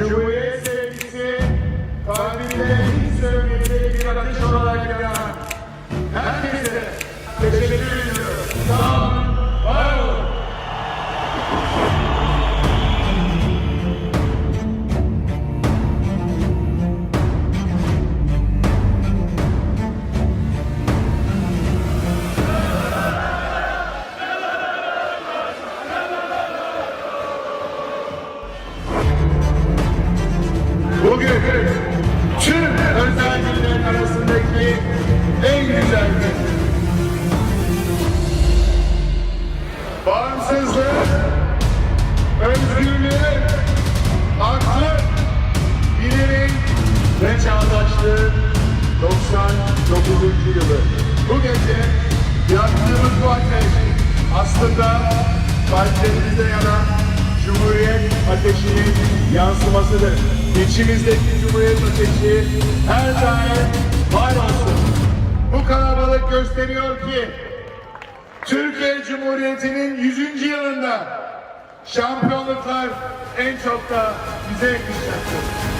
Cumhuriyet sevgisi kalbinde Bugün tüm özel arasındaki en güzel gün. Bağımsızlık, özgürlüğü, haklı, bilimin ve çağdaşlığın 99. yılı. Bu gece yaktığımız bu ateş aslında kalplerimizde yanan ateşinin yansımasıdır. İçimizdeki Cumhuriyet ateşi her daim var olsun. Bu kalabalık gösteriyor ki Türkiye Cumhuriyeti'nin 100. yılında şampiyonluklar en çok da bize yakışacaktır.